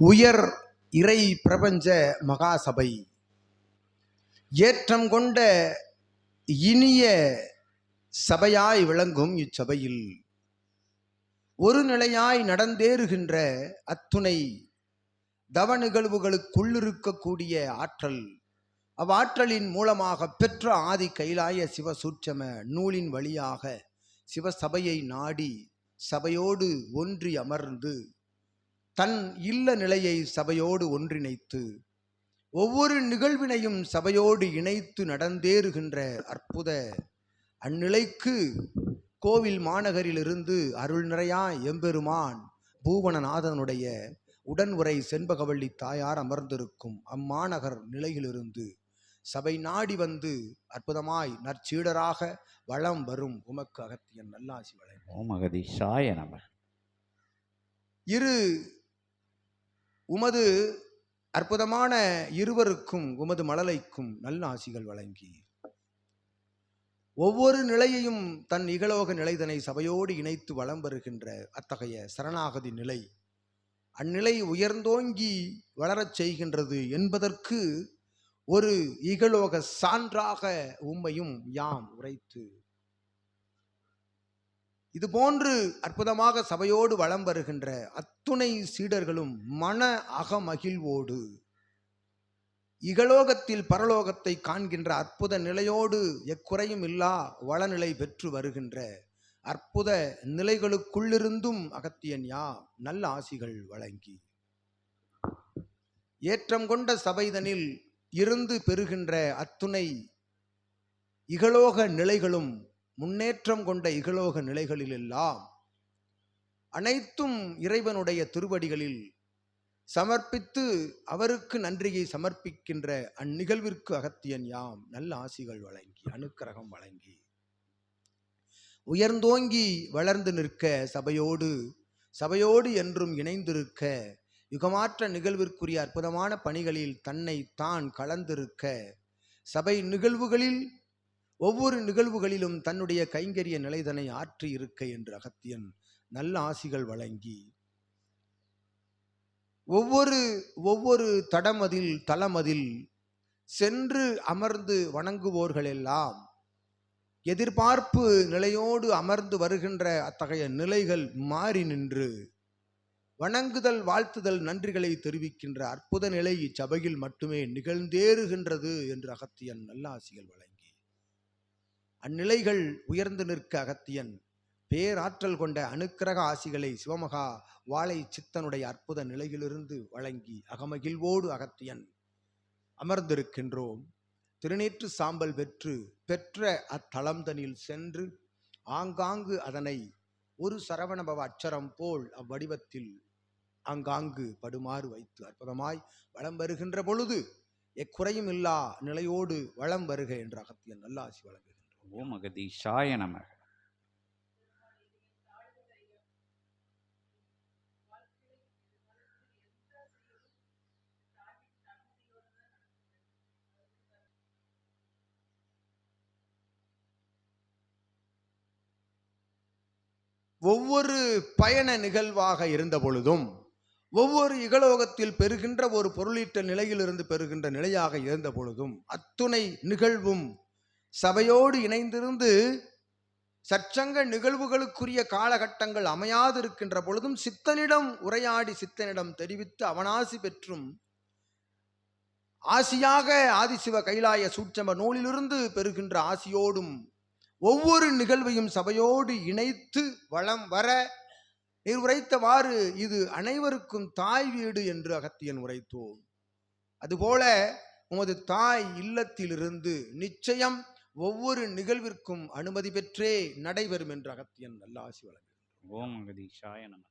உயர் இறை பிரபஞ்ச மகாசபை. ஏற்றம் கொண்ட இனிய சபையாய் விளங்கும் இச்சபையில். ஒரு நிலையாய் நடந்தேறுகின்ற அத்துணை தவ நிகழ்வுகளுக்குள்ளிருக்கக்கூடிய ஆற்றல் அவ்வாற்றலின் மூலமாக பெற்ற ஆதி கைலாய சிவசூட்சம நூலின் வழியாக சிவசபையை நாடி சபையோடு ஒன்றி அமர்ந்து தன் இல்ல நிலையை சபையோடு ஒன்றிணைத்து ஒவ்வொரு நிகழ்வினையும் சபையோடு இணைத்து நடந்தேறுகின்ற அற்புத அந்நிலைக்கு கோவில் மாநகரிலிருந்து அருள் நிறையா எம்பெருமான் பூவனநாதனுடைய உடன்உரை செண்பகவள்ளி தாயார் அமர்ந்திருக்கும் அம்மாநகர் நிலையிலிருந்து சபை நாடி வந்து அற்புதமாய் நற்சீடராக வளம் வரும் உமக்கு அகத்தியன் நல்லாசி வளை ஓம் அகதீஷாய நம. இரு உமது அற்புதமான இருவருக்கும் உமது மழலைக்கும் நல்ல ஆசிகள் வழங்கி. ஒவ்வொரு நிலையையும் தன் இகலோக நிலைதனை சபையோடு இணைத்து வலம் வருகின்ற அத்தகைய சரணாகதி நிலை அந்நிலை உயர்ந்தோங்கி வளரச் செய்கின்றது என்பதற்கு ஒரு இகலோக சான்றாக உம்மையும் யாம் உரைத்து இது போன்று அற்புதமாக சபையோடு வலம் வருகின்ற அத்துணை சீடர்களும் மன அகமகிழ்வோடு இகலோகத்தில் பரலோகத்தை காண்கின்ற அற்புத நிலையோடு எக்குறையும் இல்லா வளநிலை பெற்று வருகின்ற அற்புத நிலைகளுக்குள்ளிருந்தும் அகத்தியன் யா நல்ல ஆசிகள் வழங்கி. ஏற்றம் கொண்ட சபைதனில் இருந்து பெறுகின்ற அத்துணை இகலோக நிலைகளும் முன்னேற்றம் கொண்ட இகலோக நிலைகளிலெல்லாம் அனைத்தும் இறைவனுடைய திருவடிகளில் சமர்ப்பித்து அவருக்கு நன்றியை சமர்ப்பிக்கின்ற அந்நிகழ்விற்கு அகத்தியன் யாம். நல்ல ஆசிகள் வழங்கி அனுக்கிரகம் வழங்கி. உயர்ந்தோங்கி வளர்ந்து நிற்க சபையோடு சபையோடு என்றும் இணைந்திருக்க யுகமாற்ற நிகழ்விற்குரிய அற்புதமான பணிகளில் தன்னை தான் கலந்திருக்க சபை நிகழ்வுகளில் ஒவ்வொரு நிகழ்வுகளிலும் தன்னுடைய கைங்கரிய நிலைதனை ஆற்றி இருக்க என்று அகத்தியன் நல்ல ஆசிகள் வழங்கி ஒவ்வொரு ஒவ்வொரு தடமதில் தளமதில் சென்று அமர்ந்து வணங்குவோர்களெல்லாம் எதிர்பார்ப்பு நிலையோடு அமர்ந்து வருகின்ற அத்தகைய நிலைகள் மாறி நின்று வணங்குதல் வாழ்த்துதல் நன்றிகளை தெரிவிக்கின்ற அற்புத நிலை இச்சபையில் மட்டுமே நிகழ்ந்தேறுகின்றது என்று அகத்தியன் நல்லாசிகள் வழங்கி. அந்நிலைகள் உயர்ந்து நிற்க அகத்தியன். பேராற்றல் கொண்ட அனுக்கிரக ஆசிகளை சிவமகா வாழை சித்தனுடைய அற்புத நிலையிலிருந்து வழங்கி அகமகிழ்வோடு அகத்தியன். அமர்ந்திருக்கின்றோம். திருநேற்று சாம்பல் பெற்று பெற்ற அத்தளம்தனில் சென்று ஆங்காங்கு அதனை ஒரு சரவணபவ அச்சரம் போல் அவ்வடிவத்தில் ஆங்காங்கு படுமாறு வைத்து அற்புதமாய் வலம் வருகின்ற பொழுது எக்குறையும் இல்லா நிலையோடு வலம் வருக என்று அகத்தியன் நல்லாசி வழங்குகின்றோம் ஓம் அகதீஷாய நம ஒவ்வொரு பயண நிகழ்வாக இருந்த பொழுதும் ஒவ்வொரு இகலோகத்தில் பெறுகின்ற ஒரு பொருளீட்ட நிலையிலிருந்து பெறுகின்ற நிலையாக இருந்த பொழுதும் அத்துணை நிகழ்வும் சபையோடு இணைந்திருந்து சற்சங்க நிகழ்வுகளுக்குரிய காலகட்டங்கள் அமையாதிருக்கின்ற பொழுதும் சித்தனிடம் உரையாடி சித்தனிடம் தெரிவித்து அவனாசி பெற்றும் ஆசியாக ஆதிசிவ கைலாய சூட்சம நூலிலிருந்து பெறுகின்ற ஆசியோடும் ஒவ்வொரு நிகழ்வையும் சபையோடு இணைத்து வளம் வர நீர் உரைத்தவாறு இது அனைவருக்கும் தாய் வீடு என்று அகத்தியன் உரைத்தோம். அதுபோல உமது தாய் இல்லத்திலிருந்து நிச்சயம் ஒவ்வொரு நிகழ்விற்கும் அனுமதி பெற்றே நடைபெறும் என்று அகத்தியன் நல்லாசி வழங்குகிறார் ஓம் அகதீஷாய நம.